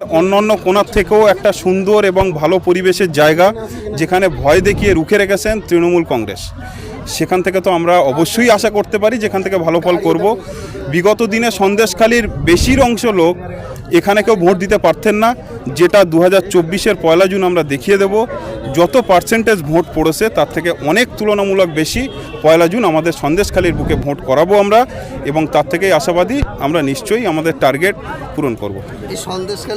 অন্যান্য কোণার থেকেও একটা সুন্দর এবং ভালো পরিবেশের জায়গা যেখানে ভয় দেখিয়ে রুখে রেখেছেন তৃণমূল কংগ্রেস। সেখান থেকে তো আমরা অবশ্যই আশা করতে পারি যেখান থেকে ভালো ফল করব। বিগত দিনে সন্দেশখালীর বেশির অংশ লোক এখানে কেউ ভোট দিতে পারতেন না। যেটা দু হাজার চব্বিশের পয়লা জুন আমরা দেখিয়ে দেব। যত পার্সেন্টেজ ভোট পড়েছে তার থেকে অনেক তুলনামূলক বেশি পয়লা জুন আমাদের সন্দেশখালীর বুকে ভোট করাবো আমরা এবং তার থেকেই আশাবাদী আমরা নিশ্চয়ই আমাদের টার্গেট পূরণ করব। এই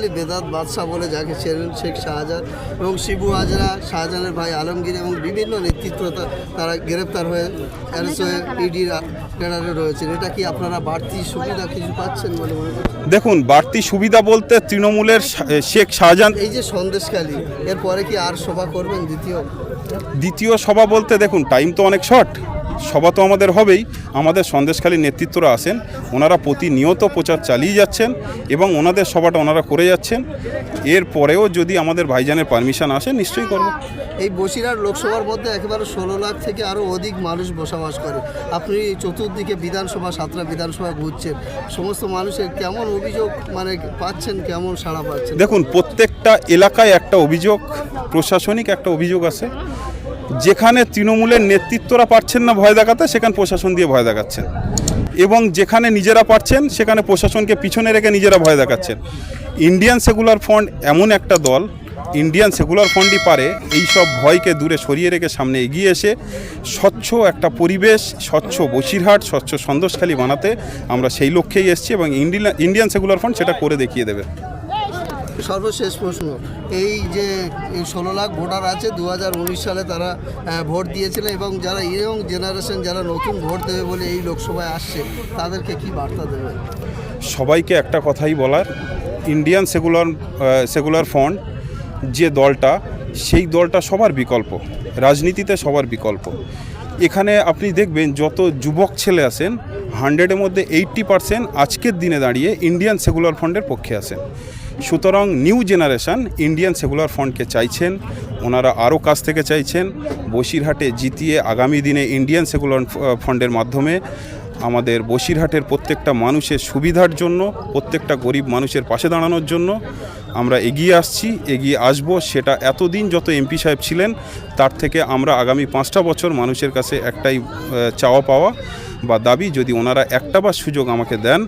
সন্দেশখালী বেদাত বাদশাহ বলে যাকে ছিলেন শেখ শাহজাহান এবং শিবু আজরা শাহজাহানের ভাই আলমগীর এবং বিভিন্ন নেতৃত্ব তারা গ্রেপ্তার হয়ে অ্যারেস্ট হয়ে ইডির ক্যাডারে রয়েছেন। এটা কি আপনারা বাড়তি সুবিধা কিছু পাচ্ছেন বলে মনে দেখুন বাড়তি সুবিধা বলতে তৃণমূলের শেখ শাহজাহান এই যে সন্দেশখালী এরপরে কি আর সভা করবেন দ্বিতীয়? দ্বিতীয় সভা বলতে দেখুন টাইম তো অনেক শর্ট সভা তো আমাদের হবেই। আমাদের সন্দেশখালী নেতৃত্বরা আসেন ওনারা প্রতিনিয়ত প্রচার চালিয়ে যাচ্ছেন এবং ওনাদের সভাটা ওনারা করে যাচ্ছেন। এরপরেও যদি আমাদের ভাইজানের পারমিশন আসে নিশ্চয়ই করব। এই বসিরহাট লোকসভার মধ্যে একেবারে ষোলো লাখ থেকে আরও অধিক মানুষ বসবাস করে। আপনি চতুর্দিকে বিধানসভা সাতটা বিধানসভা ঘুরছেন। সমস্ত মানুষের কেমন অভিযোগ মানে পাচ্ছেন কেমন সাড়া পাচ্ছেন? দেখুন প্রত্যেকটা এলাকায় একটা অভিযোগ প্রশাসনিক একটা অভিযোগ আছে। যেখানে তৃণমূলের নেতৃত্বরা পারছেন না ভয় দেখাতে, সেখানে প্রশাসন দিয়ে ভয় দেখাচ্ছেন। এবং যেখানে নিজেরা পারছেন, সেখানে প্রশাসনকে পিছনে রেখে নিজেরা ভয় দেখাচ্ছেন। ইন্ডিয়ান সেকুলার ফ্রন্ট এমন একটা দল ইন্ডিয়ান সেকুলার ফ্রন্টই পারে, এই সব ভয়কে দূরে সরিয়ে রেখে সামনে এগিয়ে এসে স্বচ্ছ একটা পরিবেশ, স্বচ্ছ বসিরহাট, স্বচ্ছ সন্দেশখালী বানাতে আমরা সেই লক্ষ্যেই এসেছি এবং ইন্ডিয়া ইন্ডিয়ান সেকুলার ফ্রন্ট সেটা করে দেখিয়ে দেবে। সর্বশেষ প্রশ্ন, এই যে ষোলো লাখ ভোটার আছে দু হাজার উনিশ সালে তারা ভোট দিয়েছিলেন এবং যারা ইয়ং জেনারেশন, যারা নতুন ভোট দেবে বলে এই লোকসভায় আসছে, তাদেরকে কি বার্তা দেবে সবাইকে একটা কথাই বলার ইন্ডিয়ান সেকুলার সেকুলার ফ্রন্ট যে দলটা, সেই দলটা সবার বিকল্প, রাজনীতিতে সবার বিকল্প। এখানে আপনি দেখবেন যত যুবক ছেলে আছেন হান্ড্রেডের মধ্যে এইট্টি পারসেন্ট আজকের দিনে দাঁড়িয়ে ইন্ডিয়ান সেকুলার ফ্রন্টের পক্ষে আছেন। সুতরাং নিউ জেনারেশন ইন্ডিয়ান সেকুলার ফ্রন্টকে চাইছেন, ওনারা আরও কাছ থেকে চাইছেন, বসিরহাটে জিতিয়ে আগামী দিনে ইন্ডিয়ান সেকুলার ফ্রন্টের মাধ্যমে আমাদের বসিরহাটের প্রত্যেকটা মানুষের সুবিধার জন্য, প্রত্যেকটা গরিব মানুষের পাশে দাঁড়ানোর জন্য আমরা এগিয়ে আসছি, এগিয়ে আসব। সেটা এতদিন যত এমপি সাহেব ছিলেন, তার থেকে আমরা আগামী পাঁচটা বছর মানুষের কাছে একটাই চাওয়া পাওয়া। বা দাবি যদি ওনারা একটা বার সুযোগ আমাকে দেন,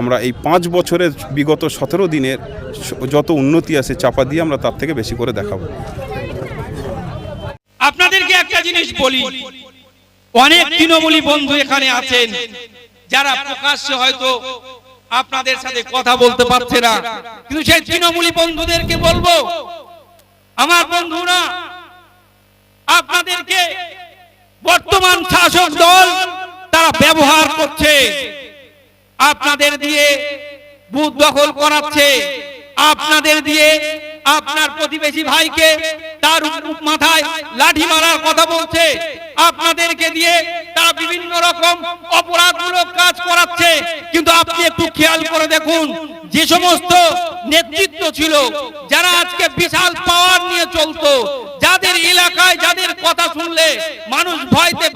আমরা এই পাঁচ বছরের বিগত সতেরো দিনের যত উন্নতি আছে চাপা দিয়ে আমরা তার থেকে বেশি করে দেখাবো। আপনাদেরকে একটা জিনিস বলি। অনেক তৃণমূলী বন্ধু এখানে আছেন, যারা প্রকাশ্যে হয়তো আপনাদের সাথে কথা বলতে পারছে না। কিন্তু সেই তৃণমূলী বন্ধুদেরকে বলব, আমার বন্ধুরা, আপনাদেরকে বর্তমান শাসক ব্যবহার করছে, আপনাদের দিয়ে বুথ দখল করাচ্ছে, আপনাদের দিয়ে আপনার প্রতিবেশী ভাইকে তার মাথায় লাঠি মারার কথা বলছে, আপনাদেরকে দিয়ে তারা বিভিন্ন রকম অপরাধমূলক কাজ করাচ্ছে। কিন্তু আপনি একটু খেয়াল করে দেখুন, যে সমস্ত নেতৃত্ব ছিল, যারা আজকে বিশাল পাওয়ার নিয়ে চলতো, যাদের এলাকায় যাদের কথা শুনলে মানুষ ভয়তে